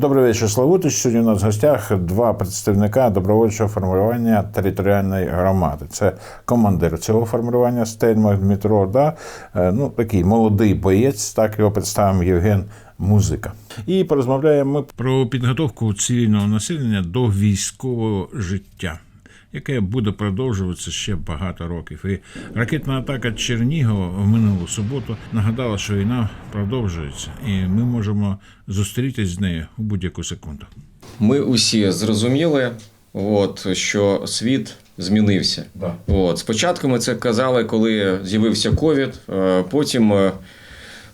Добрий вечір, Славутич. Сьогодні у нас в гостях два представника добровольчого формування територіальної громади. Це командир цього формування Стельмах Дмитро, да? е, ну, такий молодий боєць, так його представив Євген Музика. І порозмовляємо ми про підготовку цивільного населення до військового життя. Яке буде продовжуватися ще багато років, і ракетна атака Чернігова в минулу суботу нагадала, що війна продовжується, і ми можемо зустрітись з нею у будь-яку секунду. Ми усі зрозуміли, от, що світ змінився. Да. От, спочатку ми це казали, коли з'явився ковід, е, потім, е,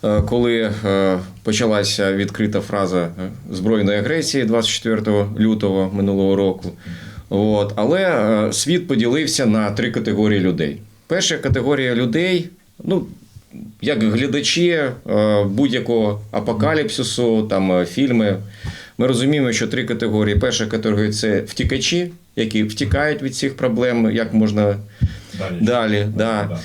е, коли почалася відкрита фраза збройної агресії 24 лютого минулого року. От, але е, світ поділився на три категорії людей. Перша категорія людей, ну, як глядачі е, будь-якого апокаліпсису, там е, фільми. Ми розуміємо, що три категорії. Перша категорія це втікачі, які втікають від цих проблем, як можна далі. Да.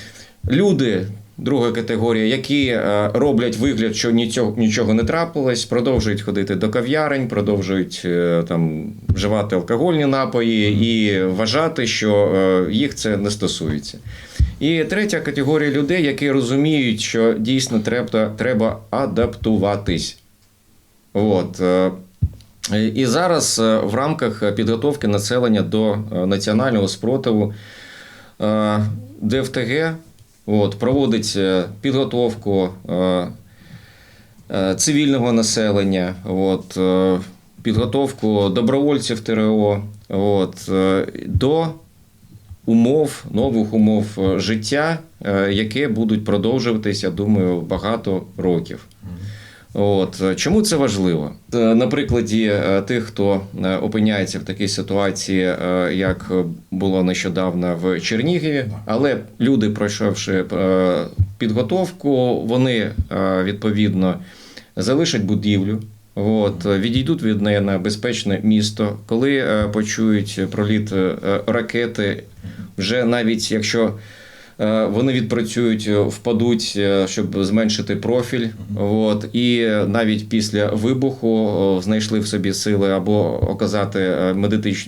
Люди, друга категорія, які е, роблять вигляд, що нічого, нічого не трапилось, продовжують ходити до кав'ярень, продовжують е, там вживати алкогольні напої і вважати, що е, їх це не стосується. І третя категорія людей, які розуміють, що дійсно треба, треба адаптуватись. От. І зараз в рамках підготовки населення до національного спротиву ДФТГ от, проводить е, підготовку е, е, цивільного населення, от, підготовку добровольців ТРО от, до умов, нових умов життя, яке будуть продовжуватися, думаю, багато років. От е, чому це важливо? Е, На прикладі е, тих, хто опиняється в такій ситуації, як було нещодавно в Чернігові, але люди, пройшовши підготовку, вони відповідно залишать будівлю. От, відійдуть від неї на безпечне місто, коли почують проліт ракети, вже навіть якщо вони відпрацюють, е, впадуть, е, щоб зменшити профіль. От, і навіть після вибуху знайшли в собі сили або оказати е,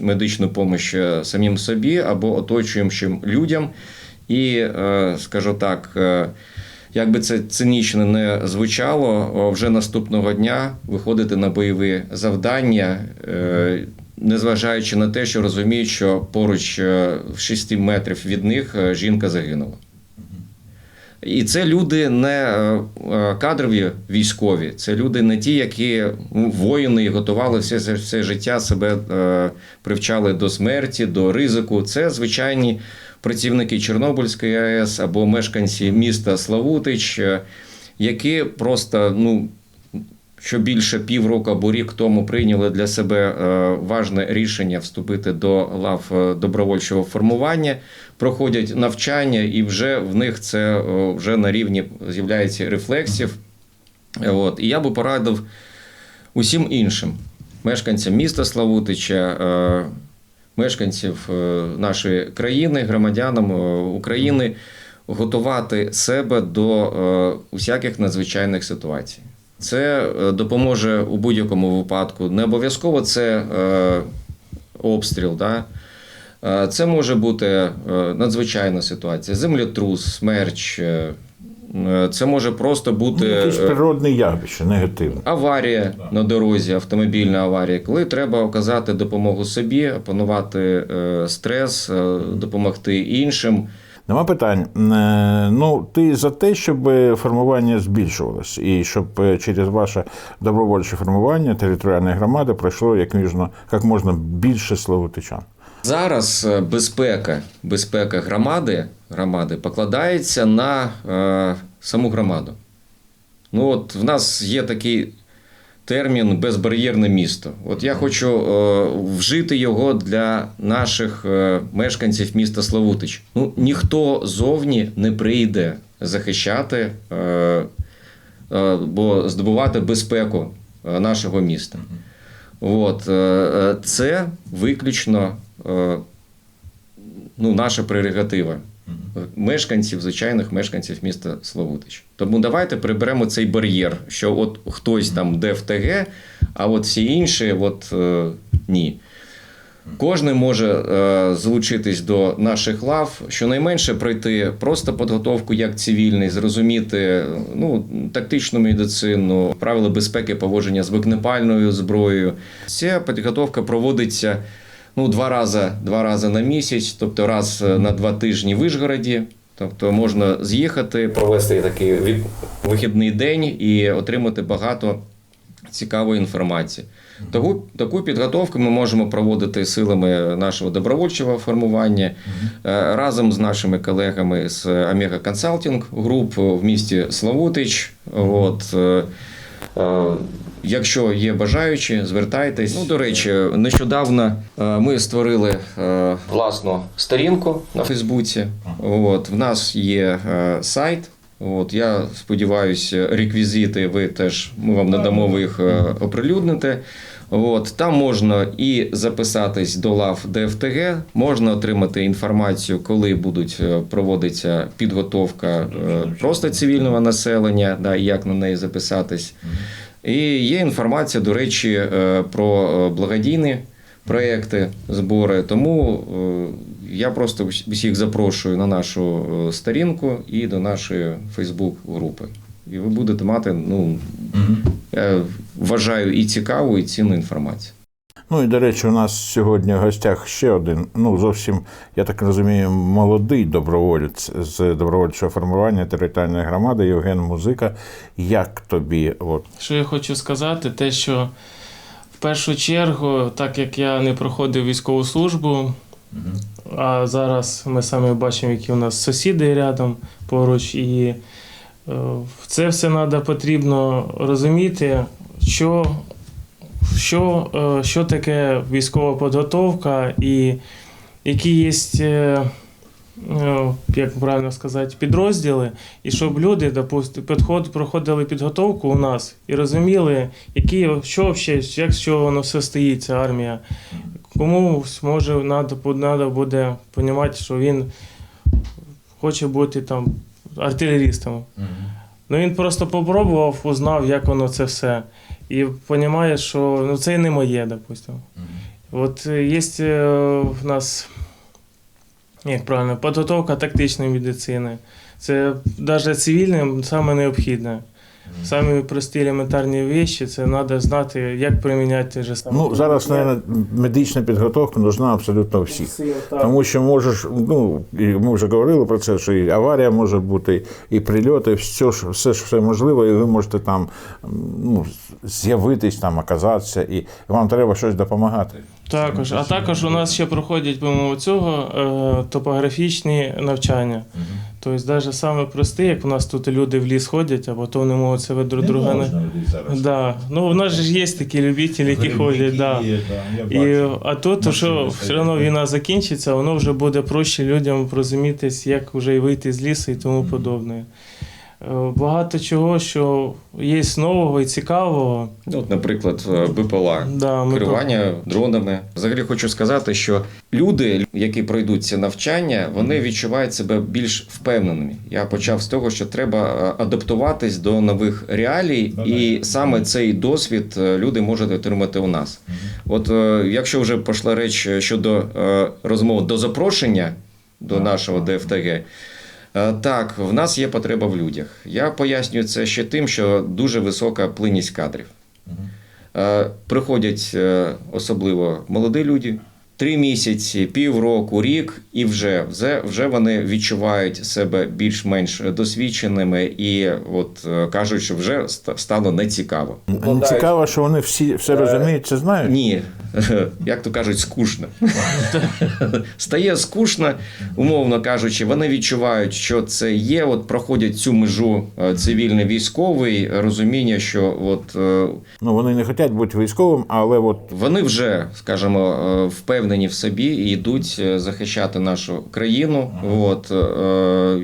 медичну допомогу самим собі, або оточуючим людям. І, е, скажу так, е, як би це цинічно не звучало, вже наступного дня виходити на бойові завдання, е, незважаючи на те, що розуміють, що поруч е, в 6 метрів від них е, жінка загинула. І це люди не е, кадрові військові, це люди не ті, які ну, воїни готували все, все, життя себе привчали до смерті, до ризику. Це звичайні працівники Чорнобильської АЕС або мешканці міста Славутич, які просто ну. Що більше півроку або рік тому прийняли для себе е, важне рішення вступити до лав е, добровольчого формування, проходять навчання, і вже в них це е, вже на рівні з'являється рефлексів. От. І я би порадив усім іншим мешканцям міста Славутича, мешканців нашої країни, громадянам України готувати себе до усяких надзвичайних ситуацій. Це е, допоможе у будь-якому випадку. Не обов'язково це е, обстріл. Да? Е, Це може бути е, надзвичайна ситуація, землетрус, смерч. Це може просто Ну, бути якісь е, природне явище, негативне. аварія на дорозі, автомобільна аварія, коли треба оказати допомогу собі, опанувати е, стрес, е, допомогти іншим. Нема питань. Е, Ну, ти за те, щоб формування збільшувалось, і щоб е, через ваше добровольче формування територіальної громади пройшло як можна, як можна більше славутичан. Зараз е, безпека, безпека громади, громади покладається на е, саму громаду. Ну, от в нас є такий термін безбар'єрне місто. От я хочу е, вжити його для наших е, мешканців міста Славутич. Ну, ніхто зовні не прийде захищати, е, бо здобувати безпеку нашого міста. От, це виключно ну, наша прерогатива. Мешканців, звичайних мешканців міста Славутич. Тому давайте приберемо цей бар'єр, що от хтось там де в ТГ, а от всі інші, от е, ні. Кожен може е, залучитись до наших лав, щонайменше пройти просто підготовку як цивільний, зрозуміти ну, тактичну медицину, правила безпеки поводження з вогнепальною зброєю. Ця підготовка проводиться ну, два рази, два рази на місяць, тобто раз е, на два тижні в Вишгороді. Тобто можна з'їхати, провести такий вихідний день і отримати багато цікавої інформації. Таку, таку підготовку ми можемо проводити силами нашого добровольчого формування е, разом з нашими колегами з Омега Консалтинг груп в місті Славутич. От, е, Якщо є бажаючі, звертайтесь. Ну, до речі, нещодавно е, ми створили е, власну сторінку на Фейсбуці. От, в нас є е, сайт. От, я сподіваюся, реквізити ви теж ми вам надамо ви їх е, оприлюднити. От, там можна і записатись до лав ДФТГ, можна отримати інформацію, коли будуть проводиться підготовка просто цивільного населення, да, і як на неї записатись. І є інформація, до речі, е, про е, благодійні проекти, збори. Тому е, я просто всіх запрошую на нашу сторінку і до нашої Фейсбук-групи. І ви будете мати, ну, я вважаю, і цікаву, і цінну інформацію. Ну і до речі, у нас сьогодні в гостях ще один, ну зовсім, я так розумію, молодий доброволець з добровольчого формування територіальної громади Євген Музика. Як тобі? От Що я хочу сказати, те, що в першу чергу, так як я не проходив військову службу, а зараз ми самі бачимо, які у нас сусіди рядом поруч, і е, це все треба потрібно розуміти, що, що, е, що таке військова підготовка і які є. е, е, Як правильно сказати, підрозділи, і щоб люди, допустим, підход, проходили підготовку у нас і розуміли, які, що взагалі, як з чого воно все стоїть, ця армія. Комусь може надо, надо буде розуміти, що він хоче бути там артилерістом. Ну він просто попробував, узнав, як воно це все. І розумієш, що ну, це не моє, допустимо. От е, є е, в нас, як правильно, підготовка тактичної медицини. Це навіть цивільним саме необхідне. Самі прості елементарні речі, це треба знати, як приміняти же саме. ну зараз, мабуть, медична підготовка нужна абсолютно у всіх. Тому що можеш, ну і ми вже говорили про це, що і аварія може бути, і прильоти, все ж все ж все можливо, і ви можете там ну, з'явитись, там, оказатися, і вам треба щось допомагати. Також, а також у нас ще проходять помимо цього е, топографічні навчання. Тобто, навіть саме прості, як у нас тут люди в ліс ходять, або то вони можуть себе друг друга не. Да. Ну, у нас же ж є такі любителі, які ходять. Да. І, а тут, що все одно війна закінчиться, воно вже буде проще людям розумітись, як вже й вийти з лісу і тому подобне. Е, Багато чого, що є нового і цікавого. Ну, От, наприклад, е, БПЛА. Да, ми керування дронами. Взагалі хочу сказати, що люди, які пройдуть це навчання, вони відчувають себе більш впевненими. Я почав з того, що треба е, адаптуватись до нових реалій, і саме цей досвід люди можуть отримати у нас. От е, якщо вже пішла реч щодо розмов до запрошення до нашого ДФТГ. Е, Так, в нас є потреба в людях. Я пояснюю це ще тим, що дуже висока плинність кадрів. Е, Приходять е, особливо молоді люди. Три місяці, півроку, рік, і вже, вже, вже вони відчувають себе більш-менш досвідченими і от е, кажуть, що вже стало нецікаво. Цікаво, що вони всі все розуміють, це знають. Ні, як то кажуть, скучно. Стає скучно, умовно кажучи, вони відчувають, що це є. От проходять цю межу е, цивільний військовий, розуміння, що от е, Ну вони не хочуть бути військовим, але от вони вже, скажімо, е, впевнені в собі і йдуть е, захищати нашу країну. От е,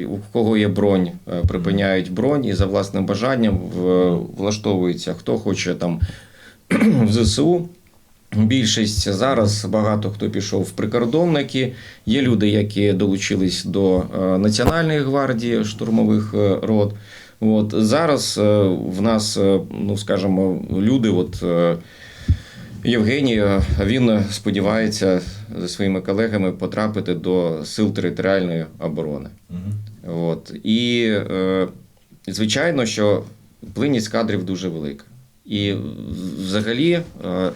у кого є бронь, е, припиняють бронь і за власним бажанням влаштовуються. Хто хоче там в ЗСУ. Більшість зараз багато хто пішов в прикордонники. Є люди, які долучились до е, Національної гвардії штурмових е, рот. От зараз е, в нас, е, ну скажімо, люди, от Євгеній, е, він сподівається зі своїми колегами потрапити до сил територіальної оборони. От. І е, звичайно, що плинність кадрів дуже велика. І взагалі е,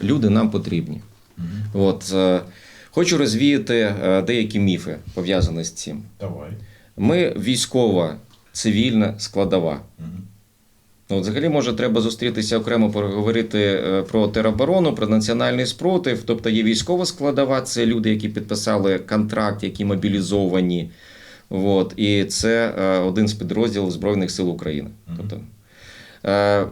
люди нам потрібні. От, е, хочу розвіяти деякі міфи пов'язані з цим. Давай. Ми військова, цивільна складова. Ну, взагалі, може, треба зустрітися окремо поговорити е, про тероборону, про національний спротив. Тобто є військова складова, це люди, які підписали контракт, які мобілізовані. От, і це е, один з підрозділів Збройних сил України. Тобто, е,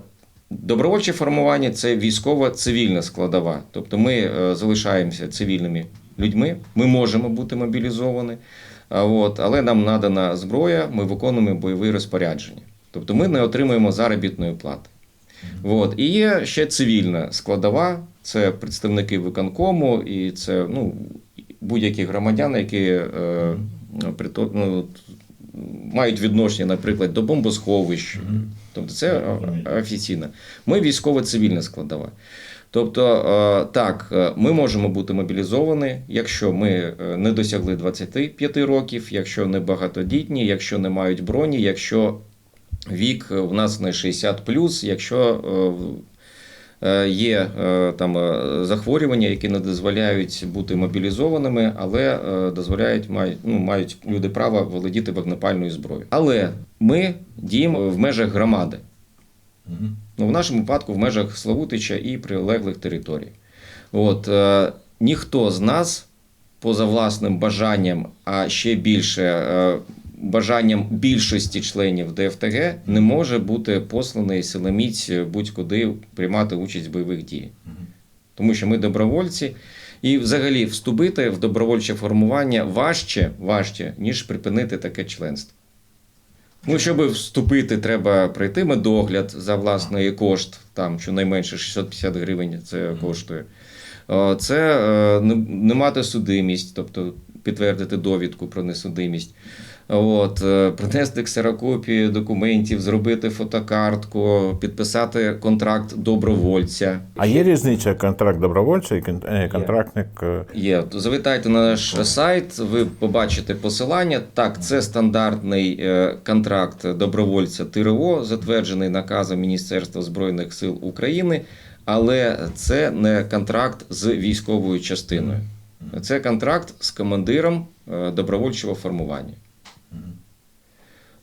добровольче формування це військова цивільна складова. Тобто ми е, залишаємося цивільними людьми, ми можемо бути мобілізовані, от, але нам надана зброя, ми виконуємо бойові розпорядження. Тобто ми не отримуємо заробітної плати. От. І є ще цивільна складова, це представники виконкому, і це ну, будь-які громадяни, які е, ну, мають відношення, наприклад, до бомбосховищ. Тобто це офіційно. Ми військово-цивільна складова. Тобто, е, так, е, ми можемо бути мобілізовані, якщо ми е, не досягли 25 років, якщо не багатодітні, якщо не мають броні, якщо вік е, у нас не 60 якщо е, е, є там захворювання, які не дозволяють бути мобілізованими, але дозволяють мають, ну, мають люди право володіти вогнепальною зброєю. Але ми діємо в межах громади. Ну, в нашому випадку в межах Славутича і прилеглих територій. От, е, ніхто з нас, поза власним бажанням, а ще більше е, бажанням більшості членів ДФТГ, не може бути посланий силоміць будь-куди приймати участь в бойових діях. Тому що ми добровольці, і взагалі вступити в добровольче формування важче, важче, ніж припинити таке членство. Ну, щоб вступити, треба пройти медогляд за власний кошт, там щонайменше 650 гривень це коштує. Е, Це е, не- не мати судимість, тобто підтвердити довідку про несудимість. От, е, принести ксерокопії документів, зробити фотокартку, підписати контракт добровольця. А є різниця контракт добровольця і е, контрактник? е, Є. Завітайте на наш сайт, ви побачите посилання. Так, це стандартний контракт добровольця ТРО, затверджений наказом Міністерства Збройних сил України, але це не контракт з військовою частиною. Це контракт з командиром добровольчого формування.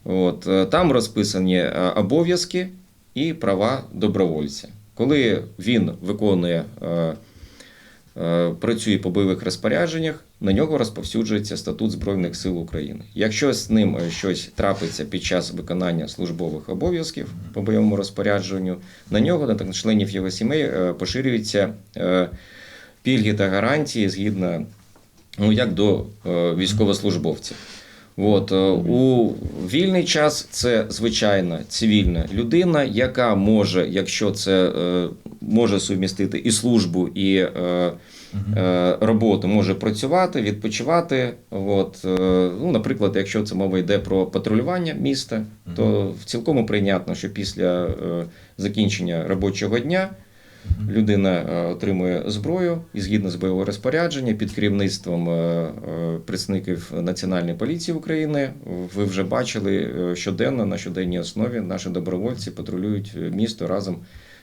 От, е, там розписані е, обов'язки і права добровольця. Коли він виконує, е, працює по бойових розпорядженнях, на нього розповсюджується статут Збройних сил України. Якщо з ним щось трапиться під час виконання службових обов'язків по бойовому розпорядженню, на нього, на членів його сімей поширюються пільги та гарантії згідно ну, як до військовослужбовців. От, е, у вільний час це звичайна цивільна людина, яка може, якщо це е, може сумістити і службу, і е, роботу, може працювати, відпочивати. От, ну, наприклад, якщо це мова йде про патрулювання міста, то в цілком прийнятно, що після закінчення робочого дня Людина е, отримує зброю і згідно з бойового розпорядження під керівництвом е, е, представників Національної поліції України. Ви вже бачили щоденно на щоденній основі наші добровольці патрулюють місто разом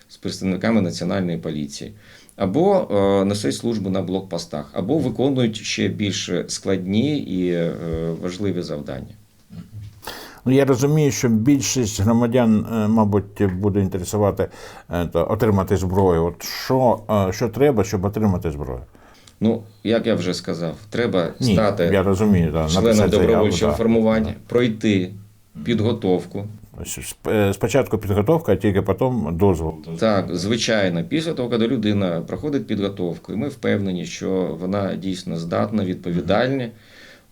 з представниками Національної поліції. Або несуть службу на блокпостах, або виконують ще більш складні і важливі завдання. Ну, я розумію, що більшість громадян, е, мабуть, буде інтересувати е, то, отримати зброю. От що, е, що треба, щоб отримати зброю? Ну, як я вже сказав, треба Ні, стати я розумію, да, членом добровольчого да. формування, пройти підготовку. Ось Спочатку підготовка, а тільки потім дозвол. Так, звичайно, після того, коли людина проходить підготовку, і ми впевнені, що вона дійсно здатна, відповідальна.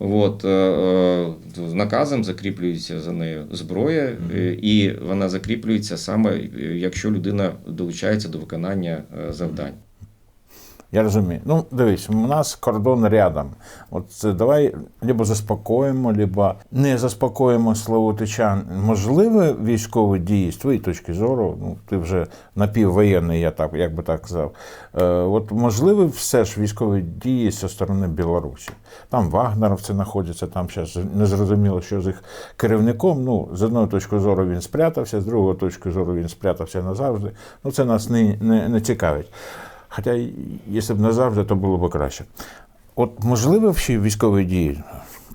От, е, е, наказом закріплюється за нею зброя, е, і вона закріплюється саме, якщо людина долучається до виконання завдань. Я розумію. Ну, дивись, у нас кордон рядом. От це давай либо заспокоїмо, либо не заспокоїмо Славутичан. Можливо, військові дії з твоєї точки зору, ну ти вже напіввоєнний, я так, як би так казав. Е, от можливо, все ж військові дії зі сторони Білорусі. Там вагнеровці знаходяться, там зараз не зрозуміло, що з їх керівником. Ну, з одної точки зору він спрятався, з другої точки зору він спрятався назавжди. Ну, це нас не, не, не цікавить. Хоча, якщо б назавжди, то було б краще. От можливо ще військові дії?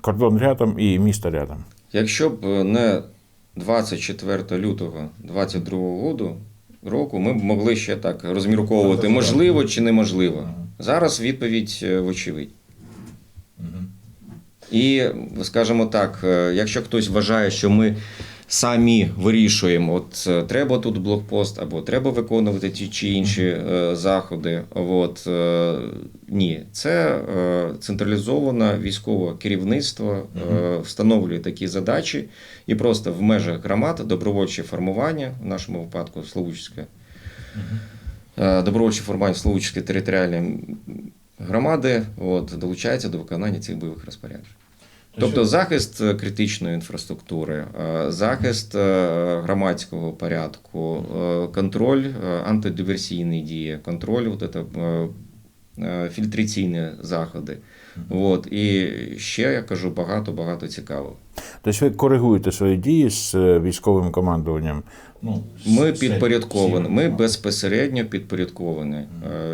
Кордон рядом і місто рядом. Якщо б е, не 24 лютого 22 году, року, ми б могли ще так розмірковувати, можливо чи неможливо. Зараз відповідь е, вочевидь. І, скажімо так, е, якщо хтось вважає, що ми самі вирішуємо, от е, треба тут блокпост, або треба виконувати ті чи інші е, заходи. От, е, ні, це централізоване військове керівництво встановлює такі задачі, і просто в межах громад добровольче формування, в нашому випадку Словучське, е, добровольче формування Словучської територіальної громади от, долучається до виконання цих бойових розпоряджень. Тобто захист е, критичної інфраструктури, е, захист е, громадського порядку, контроль антидиверсійні дії, контроль от это, е, е, фільтраційні заходи. От. І ще я кажу багато-багато цікавого. Тобто ви коригуєте свої дії з військовим командуванням. Ну, Ми підпорядковані, ми безпосередньо підпорядковані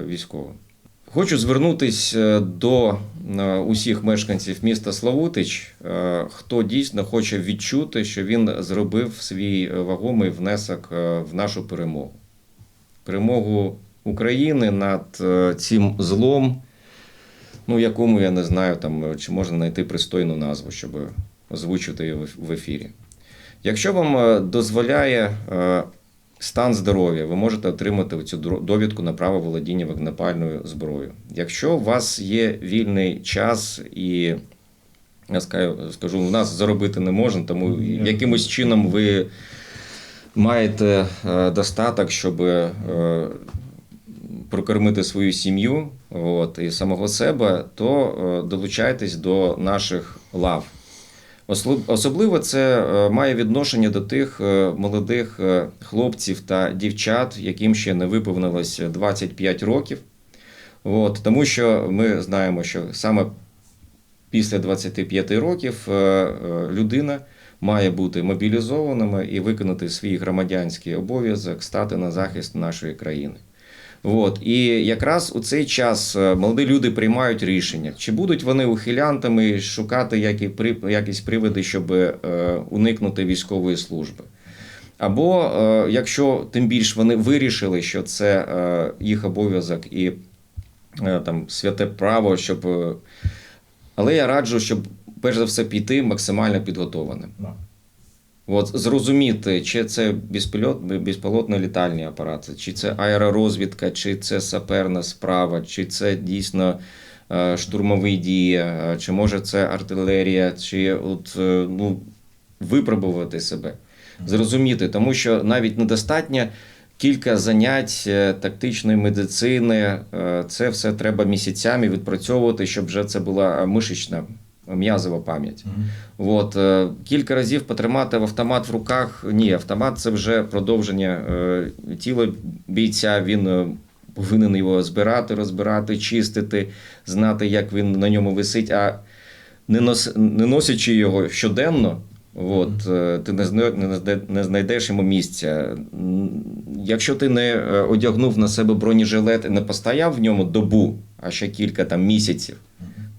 військовим. Хочу звернутися до е, усіх мешканців міста Славутич, е, хто дійсно хоче відчути, що він зробив свій е, вагомий внесок е, в нашу перемогу. Перемогу України над е, цим злом, ну якому я не знаю, там, е, чи можна знайти пристойну назву, щоб озвучити її в- ефірі. Якщо вам е, дозволяє е, стан здоров'я, ви можете отримати цю довідку на право володіння вогнепальною зброєю. Якщо у вас є вільний час і я скажу, скажу, у нас заробити не можна, тому якимось чином ви маєте е, достаток, щоб е, прокормити свою сім'ю от, і самого себе, то е, долучайтесь до наших лав. Особливо це е, має відношення до тих е, молодих е, хлопців та дівчат, яким ще не виповнилось 25 років. От, тому що ми знаємо, що саме після 25 років людина має бути мобілізованими і виконати свій громадянський обов'язок, стати на захист нашої країни. От. І якраз у цей час е, молоді люди приймають рішення, чи будуть вони ухилянтами шукати які, при- якісь приводи, щоб е, уникнути військової служби. Або е, якщо тим більш вони вирішили, що це їх обов'язок і там святе право, щоб. Але я раджу, щоб перш за все піти максимально підготованим. От зрозуміти, чи це безпільот, безпілотний літальний апарат, чи це аеророзвідка, чи це саперна справа, чи це дійсно е, штурмові дії, е, чи може це артилерія, чи от, е, ну, випробувати себе, зрозуміти, тому що навіть недостатньо кілька занять тактичної медицини, це все треба місяцями відпрацьовувати, щоб вже це була мишечна м'язова пам'ять. От, е, кілька разів потримати в автомат в руках. Ні, автомат це вже продовження е, тіла бійця. Він е, повинен його збирати, розбирати, чистити, знати, як він на ньому висить. А не, нос, не носячи його щоденно, от, е, ти не, не, знайдеш йому місця. Якщо ти не е, одягнув на себе бронежилет і не постояв в ньому добу, а ще кілька там місяців,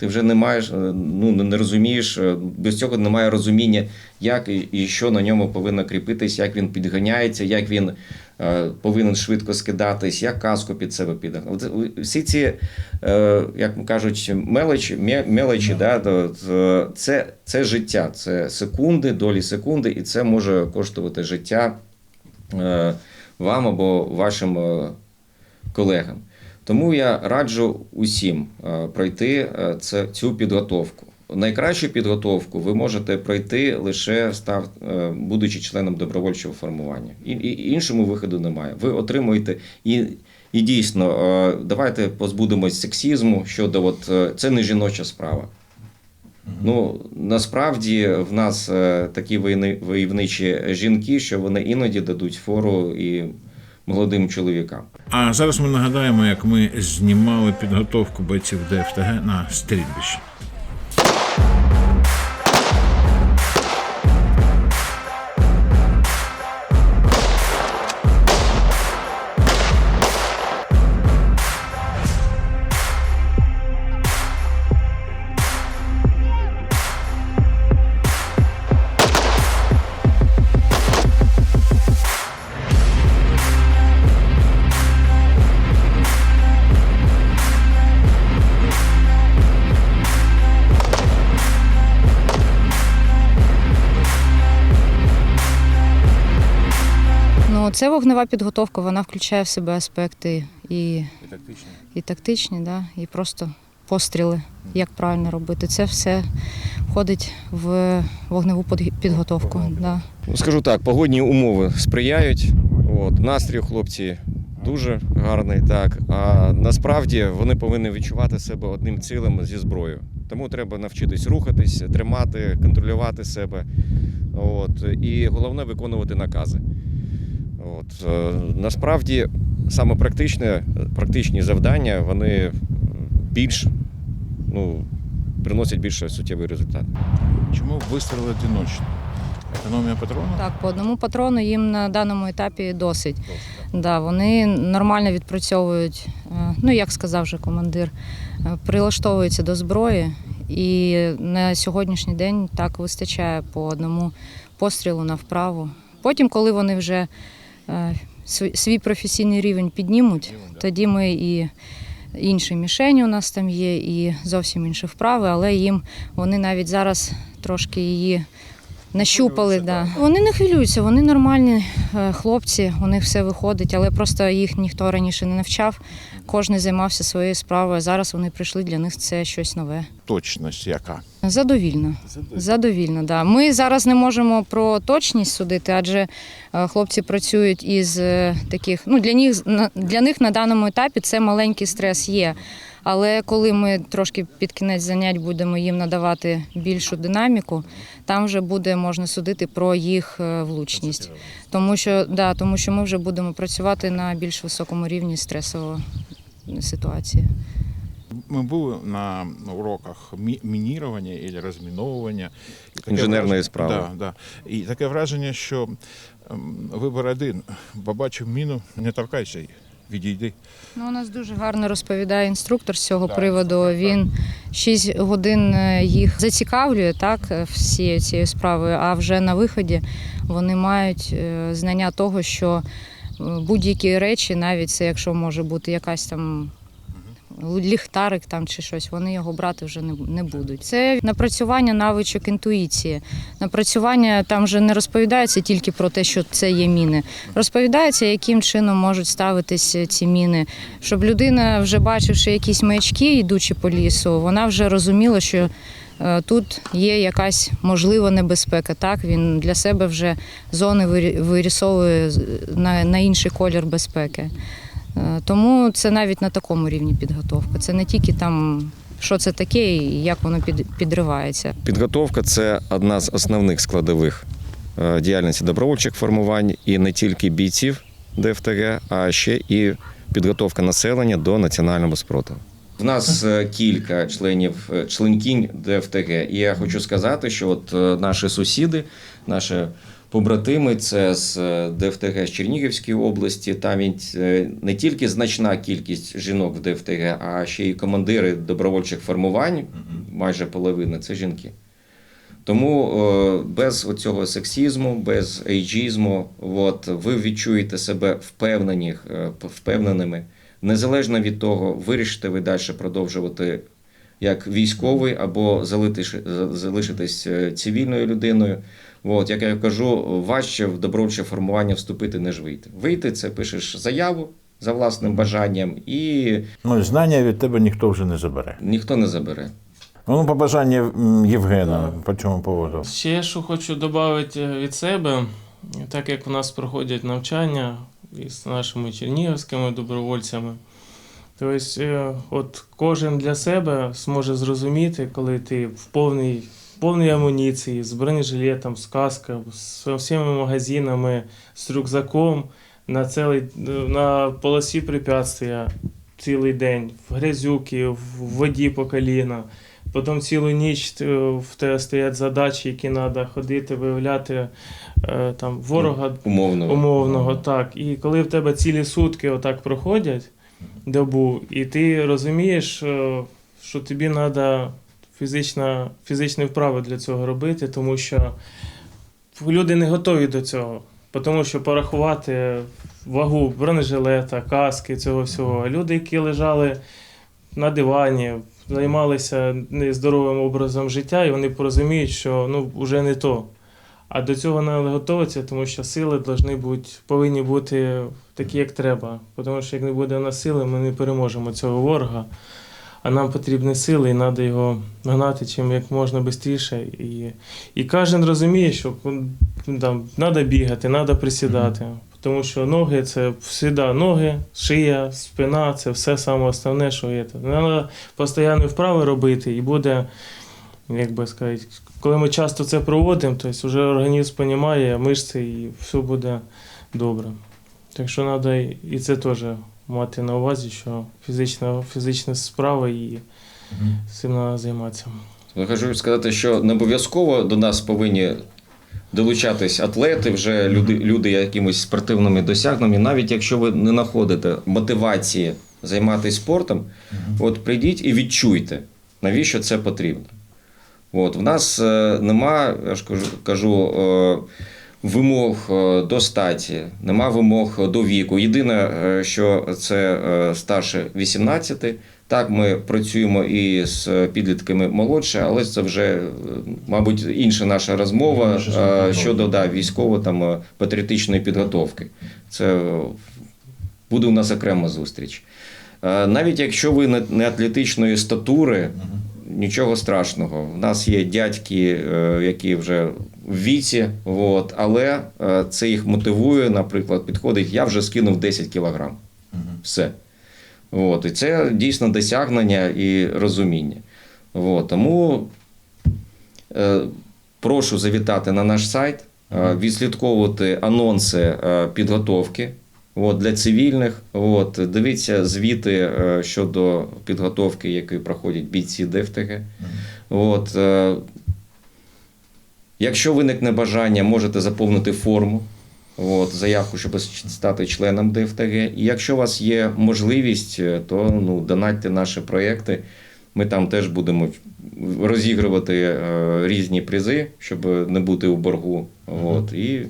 ти вже не маєш, е, ну не- розумієш, е, без цього немає розуміння, як і, що на ньому повинно кріпитись, як він підганяється, як він е, повинен швидко скидатись, як каску під себе підгнати. Всі ці, як кажуть, мелочі, мелочі, да, то це, це життя, це секунди, долі секунди, і це може коштувати життя вам або вашим колегам. Тому я раджу усім е, пройти е, це, цю підготовку. Найкращу підготовку ви можете пройти лише став, е, будучи членом добровольчого формування. І, і іншому виходу немає. Ви отримуєте і І дійсно, давайте позбудемось сексізму щодо от, це не жіноча справа. Ну, насправді в нас такі войовничі жінки, що вони іноді дадуть фору і молодим чоловікам. А зараз ми нагадаємо, як ми знімали підготовку бойців ДФТГ на стрільбищі. Це вогнева підготовка, вона включає в себе аспекти і, і тактичні, да, і просто постріли, як правильно робити. Це все входить в вогневу підготовку. Да. Ну, Скажу так, погодні умови сприяють. От, настрій у хлопці дуже гарний. Так. А насправді вони повинні відчувати себе одним цілим зі зброєю. Тому треба навчитись рухатись, тримати, контролювати себе. От, і головне виконувати накази. От, е, насправді, саме практичне, практичні завдання вони більш ну, приносять більш суттєвий результат. Чому вистріли одиночні? Економія патрону? Так, по одному патрону їм на даному етапі досить. Да, вони нормально відпрацьовують, е, ну як сказав вже командир, е, прилаштовуються до зброї. І на сьогоднішній день так вистачає по одному пострілу на вправу. Потім, коли вони вже свій- свій професійний рівень піднімуть, тоді ми і інші мішені у нас там є, і зовсім інші вправи, але їм вони навіть зараз трошки її нащупали. Да. Вони не хвилюються, вони нормальні е, хлопці, у них все виходить, але просто їх ніхто раніше не навчав. Кожен займався своєю справою. Зараз вони прийшли, для них це щось нове. Точність яка? Задовільно. Задовільно, да. Ми зараз не можемо про точність судити, адже е, хлопці працюють із е, таких. Ну для них для них на даному етапі це маленький стрес є. Але коли ми трошки під кінець занять будемо їм надавати більшу динаміку, там вже буде можна судити про їх е, влучність. Тому що да, тому що ми вже будемо працювати на більш високому рівні стресової ситуації. Ми були на уроках мінірування або розміновування. Інженерної справи. Да, да. І таке враження, що ем, вибір один. Побачив міну, не торкайся її, відійди. Ну, у нас дуже гарно розповідає інструктор з цього Так, приводу. Він 6 годин е, їх зацікавлює так е, всією цією справою. А вже на виході вони мають е, знання того, що будь-які речі, навіть це якщо може бути якась там. Ліхтарик там чи щось, вони його брати вже не, не будуть. Це напрацювання навичок інтуїції. Напрацювання там вже не розповідається тільки про те, що це є міни. Розповідається, яким чином можуть ставитись ці міни, щоб людина, вже бачивши якісь маячки, йдучи по лісу, вона вже розуміла, що е, тут є якась можлива небезпека. Так він для себе вже зони вирі- вирісовує на інший колір безпеки. Е, Тому це навіть на такому рівні підготовка. Це не тільки там, що це таке і як воно під, підривається. Підготовка це одна з основних складових е, діяльності добровольчих формувань і не тільки бійців ДФТГ, а ще і підготовка населення до національного спротиву. В нас е, кілька членів членкінь ДФТГ. І я хочу сказати, що от наші сусіди, наші побратими, це з е, ДФТГ з Чернігівської області. Там е, не тільки значна кількість жінок в ДФТГ, а ще й командири добровольчих формувань, майже половина це жінки. Тому е, без цього сексізму, без ейджізму, от, ви відчуєте себе впевнені, впевненими, незалежно від того, вирішите ви далі продовжувати як військовий або залишитись цивільною людиною. От, як я кажу, важче в добровольче формування вступити, ніж вийти. Вийти це пишеш заяву за власним бажанням, і Ну, знання від тебе ніхто вже не забере. ніхто не забере. Ну, побажання м, Євгена по цьому поводу. Ще що хочу додати від себе, так як в нас проходять навчання, і з нашими чернігівськими добровольцями. Тобто, е, от кожен для себе зможе зрозуміти, коли ти в повній, в повній амуніції, з бронежилетом, з каском, з всіма магазинами, з рюкзаком на, цілий, на полосі препятствия цілий день, в грязюки, в воді по коліна. Потім цілу ніч е, в тебе стоять задачі, які треба ходити, виявляти е, там, ворога Умовно. умовного, так. І коли в тебе цілі сутки отак проходять добу, і ти розумієш, е, що тобі треба фізична, фізичні вправи для цього робити, тому що люди не готові до цього. Тому що порахувати вагу бронежилета, каски, цього всього. Люди, які лежали на дивані, займалися нездоровим образом життя, і вони порозуміють, що ну, вже не то. А до цього треба готуватися, тому що сили повинні бути, повинні бути такі, як треба. Тому що як не буде в нас сили, ми не переможемо цього ворога. А нам потрібні сили, і треба його гнати чим як можна швидше. І, і кожен розуміє, що там треба бігати, треба присідати. Тому що ноги це завжди ноги, шия, спина це все саме основне, що є. Треба постійно вправи робити, і буде, як би сказати, коли ми часто це проводимо, то вже організм розуміє мишці і все буде добре. Так що треба і це теж мати на увазі, що фізична, фізична справа і цим треба займатися. Я хочу сказати, що не обов'язково до нас повинні долучатись атлети, вже люди, люди якимись спортивними досягненнями. Навіть якщо ви не знаходите мотивації займатися спортом, от прийдіть і відчуйте, навіщо це потрібно. От, в нас е, нема, я ж кажу, кажу е, вимог е, до статі, нема вимог до віку. Єдине, е, що це е, старше 18. Так, ми працюємо і з підлітками молодше, але це вже, мабуть, інша наша розмова щодо да, військово там патріотичної підготовки. Це буде у нас окрема зустріч. Навіть якщо ви не атлетичної статури, нічого страшного. У нас є дядьки, які вже в віці, от, але е, це їх мотивує, наприклад, підходить, я вже скинув 10 кілограм. Все. От, і це дійсно досягнення і розуміння. От, тому е, прошу завітати на наш сайт, е, відслідковувати анонси е, підготовки от, для цивільних. От, дивіться звіти е, щодо підготовки, які проходять бійці ДФТГ. От, е, якщо виникне бажання, можете заповнити форму. От, заявку, щоб стати членом ДФТГ. І якщо у вас є можливість, е, то ну, донатьте наші проєкти. Ми там теж будемо розігрувати е, різні призи, щоб не бути у боргу. От, і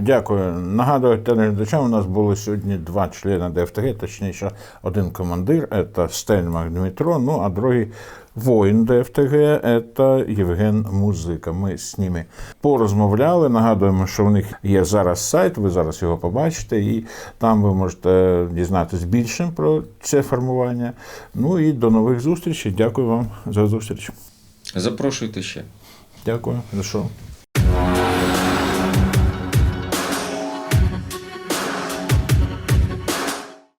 Дякую. Нагадую телеглядачам, у нас були сьогодні два члени ДФТГ, точніше, один командир, це Стельмах Дмитро, ну а другий воїн ДФТГ, це Євген Музика. Ми з ними порозмовляли. Нагадуємо, що в них є зараз сайт, ви зараз його побачите, і там ви можете дізнатися більше про це формування. Ну і до нових зустрічей. Дякую вам за зустріч. запрошуйте ще. Дякую. За що?